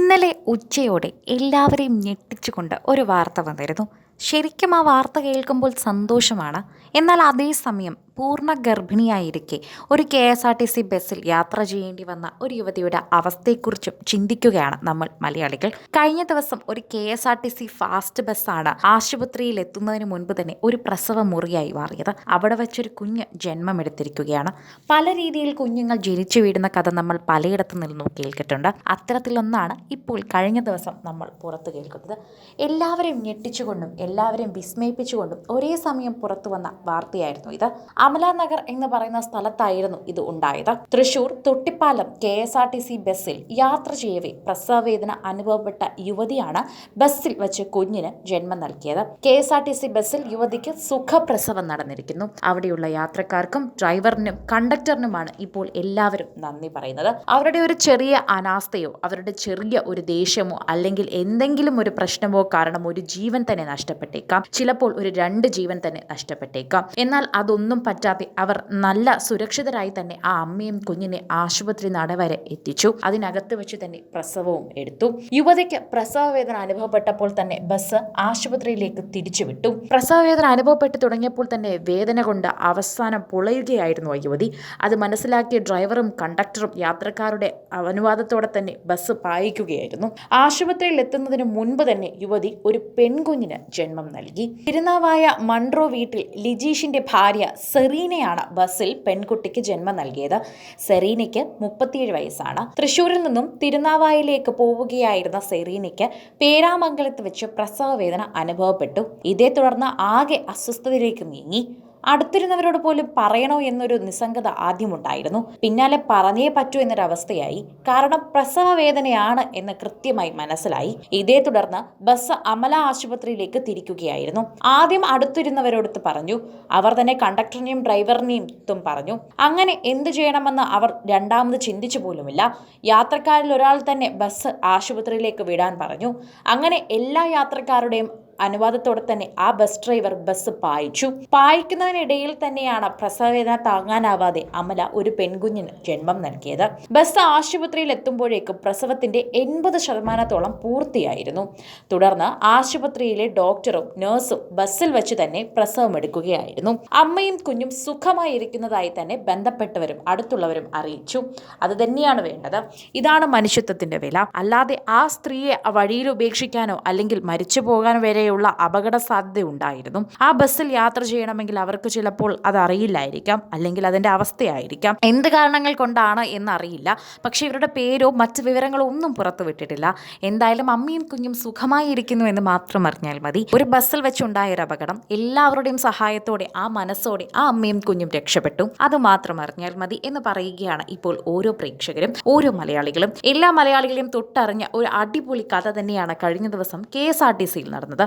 ഇന്നലെ ഉച്ചയോടെ എല്ലാവരെയും ഞെട്ടിച്ചുകൊണ്ട് ഒരു വാർത്ത വന്നിരുന്നു. ശരിക്കും ആ വാർത്ത കേൾക്കുമ്പോൾ സന്തോഷമാണ്. എന്നാൽ അതേസമയം പൂർണ ഗർഭിണിയായിരിക്കെ ഒരു K S R T C ബസ്സിൽ യാത്ര ചെയ്യേണ്ടി വന്ന ഒരു യുവതിയുടെ അവസ്ഥയെക്കുറിച്ചും ചിന്തിക്കുകയാണ് നമ്മൾ മലയാളികൾ. കഴിഞ്ഞ ദിവസം ഒരു K S R T C fast ബസ്സാണ് ആശുപത്രിയിൽ എത്തുന്നതിന് മുൻപ് തന്നെ ഒരു പ്രസവ മുറിയായി മാറിയത്. അവിടെ വെച്ചൊരു കുഞ്ഞ് ജന്മമെടുത്തിരിക്കുകയാണ്. പല രീതിയിൽ കുഞ്ഞുങ്ങൾ ജനിച്ചു വീടുന്ന കഥ നമ്മൾ പലയിടത്തു നിന്നും കേൾക്കിട്ടുണ്ട്. അത്തരത്തിലൊന്നാണ് ഇപ്പോൾ കഴിഞ്ഞ ദിവസം നമ്മൾ പുറത്തു കേൾക്കുന്നത്. എല്ലാവരെയും ഞെട്ടിച്ചുകൊണ്ടും എല്ലാവരെയും വിസ്മയിപ്പിച്ചുകൊണ്ടും ഒരേ സമയം പുറത്തു വന്ന വാർത്തയായിരുന്നു ഇത്. അമല നഗർ എന്ന് പറയുന്ന സ്ഥലത്തായിരുന്നു ഇത് ഉണ്ടായത്. Thrissur Thottippalam K S R T C ബസ്സിൽ യാത്ര ചെയ്യവേ പ്രസവവേദന അനുഭവപ്പെട്ട യുവതിയാണ് ബസ്സിൽ വെച്ച് കുഞ്ഞിന് ജന്മം നൽകിയത്. K S R T C ബസ്സിൽ യുവതിക്ക് സുഖപ്രസവം നടന്നിരിക്കുന്നു. അവിടെയുള്ള യാത്രക്കാർക്കും ഡ്രൈവറിനും കണ്ടക്ടറിനുമാണ് ഇപ്പോൾ എല്ലാവരും നന്ദി പറയുന്നത്. അവരുടെ ഒരു ചെറിയ അനാസ്ഥയോ അവരുടെ ചെറിയ ഒരു ദേഷ്യമോ അല്ലെങ്കിൽ എന്തെങ്കിലും ഒരു പ്രശ്നമോ കാരണം ഒരു ജീവൻ തന്നെ നഷ്ടപ്പെട്ടേക്കാം. ചിലപ്പോൾ ഒരു രണ്ട് ജീവൻ തന്നെ നഷ്ടപ്പെട്ടേക്കാം. എന്നാൽ അതൊന്നും പറ്റാതെ അവർ നല്ല സുരക്ഷിതരായി തന്നെ ആ അമ്മയും കുഞ്ഞിനെ ആശുപത്രി നട വരെ എത്തിച്ചു. അതിനകത്ത് വെച്ച് തന്നെ പ്രസവവും എടുത്തു. യുവതിക്ക് പ്രസവ വേദന അനുഭവപ്പെട്ടപ്പോൾ തന്നെ ബസ് ആശുപത്രിയിലേക്ക് തിരിച്ചുവിട്ടു പ്രസവ വേദന അനുഭവപ്പെട്ടു തുടങ്ങിയപ്പോൾ തന്നെ വേദന കൊണ്ട് അവസാനം പൊളയുകയായിരുന്നു ആ യുവതി. അത് മനസ്സിലാക്കിയ ഡ്രൈവറും കണ്ടക്ടറും യാത്രക്കാരുടെ അനുവാദത്തോടെ തന്നെ ബസ് പായിക്കുകയായിരുന്നു. ആശുപത്രിയിൽ എത്തുന്നതിന് മുൻപ് തന്നെ യുവതി ഒരു പെൺകുഞ്ഞിന് ജന്മം നൽകി. തിരുനാവായ മൺട്രോ വീട്ടിൽ ലിജീഷിന്റെ ഭാര്യ സെറീനയാണ് ബസ്സിൽ പെൺകുട്ടിക്ക് ജന്മം നൽകിയത്. സെറീനയ്ക്ക് മുപ്പത്തിയേഴ് വയസ്സാണ്. തൃശൂരിൽ നിന്നും തിരുനാവായിലേക്ക് പോവുകയായിരുന്ന സെറീനയ്ക്ക് പേരാമംഗലത്ത് വെച്ച് പ്രസവ വേദന അനുഭവപ്പെട്ടു. ഇതേ തുടർന്ന് ആകെ അസ്വസ്ഥതയിലേക്ക് നീങ്ങി. അടുത്തിരുന്നവരോട് പോലും പറയണോ എന്നൊരു നിസ്സംഗത ആദ്യമുണ്ടായിരുന്നു. പിന്നാലെ പറഞ്ഞേ പറ്റൂ എന്നൊരവസ്ഥയായി. കാരണം പ്രസവ വേദനയാണ് എന്ന് കൃത്യമായി മനസ്സിലായി. ഇതേ തുടർന്ന് ബസ് അമല ആശുപത്രിയിലേക്ക് തിരിക്കുകയായിരുന്നു. ആദ്യം അടുത്തിരുന്നവരോടത്ത് പറഞ്ഞു. അവർ തന്നെ കണ്ടക്ടറിനെയും ഡ്രൈവറിനെയും ത്തും പറഞ്ഞു. അങ്ങനെ എന്തു ചെയ്യണമെന്ന് അവർ രണ്ടാമത് ചിന്തിച്ചു പോലുമില്ല. യാത്രക്കാരിൽ ഒരാൾ തന്നെ ബസ് ആശുപത്രിയിലേക്ക് വിടാൻ പറഞ്ഞു. അങ്ങനെ എല്ലാ യാത്രക്കാരുടെയും അനുവാദത്തോടെ തന്നെ ആ ബസ് ഡ്രൈവർ ബസ് പായിച്ചു. പായിക്കുന്നതിനിടയിൽ തന്നെയാണ് പ്രസവവേദന താങ്ങാനാവാതെ അമല ഒരു പെൺകുഞ്ഞിന് ജന്മം നൽകിയത്. ബസ് ആശുപത്രിയിൽ എത്തുമ്പോഴേക്കും പ്രസവത്തിന്റെ എൺപത് ശതമാനത്തോളം പൂർത്തിയായിരുന്നു. തുടർന്ന് ആശുപത്രിയിലെ ഡോക്ടറും നഴ്സും ബസ്സിൽ വെച്ച് തന്നെ പ്രസവം എടുക്കുകയായിരുന്നു. അമ്മയും കുഞ്ഞും സുഖമായി ഇരിക്കുന്നതായി തന്നെ ബന്ധപ്പെട്ടവരും അടുത്തുള്ളവരും അറിയിച്ചു. അത് തന്നെയാണ് വേണ്ടത്. ഇതാണ് മനുഷ്യത്വത്തിന്റെ വില. അല്ലാതെ ആ സ്ത്രീയെ വഴിയിൽ ഉപേക്ഷിക്കാനോ അല്ലെങ്കിൽ മരിച്ചു പോകാനോ വരെ വരെയുള്ള അപകട സാധ്യത ഉണ്ടായിരുന്നു ആ ബസ്സിൽ യാത്ര ചെയ്യണമെങ്കിൽ അവർക്ക് ചിലപ്പോൾ അത് അറിയില്ലായിരിക്കാം അല്ലെങ്കിൽ അതിന്റെ അവസ്ഥയായിരിക്കാം. എന്ത് കാരണങ്ങൾ കൊണ്ടാണ് എന്നറിയില്ല. പക്ഷേ ഇവരുടെ പേരോ മറ്റ് വിവരങ്ങളോ ഒന്നും പുറത്തു വിട്ടിട്ടില്ല. എന്തായാലും അമ്മയും കുഞ്ഞും സുഖമായി ഇരിക്കുന്നു എന്ന് മാത്രം അറിഞ്ഞാൽ മതി. ഒരു ബസ്സിൽ വെച്ചുണ്ടായ ഒരു അപകടം എല്ലാവരുടെയും സഹായത്തോടെ ആ മനസ്സോടെ ആ അമ്മയും കുഞ്ഞും രക്ഷപ്പെട്ടു. അത് മാത്രം അറിഞ്ഞാൽ മതി എന്ന് പറയുകയാണ് ഇപ്പോൾ ഓരോ പ്രേക്ഷകരും ഓരോ മലയാളികളും. എല്ലാ മലയാളികളെയും തൊട്ടറിഞ്ഞ ഒരു അടിപൊളി കഥ തന്നെയാണ് കഴിഞ്ഞ ദിവസം കെ എസ് ആർ ടി സിയിൽ നടന്നത്.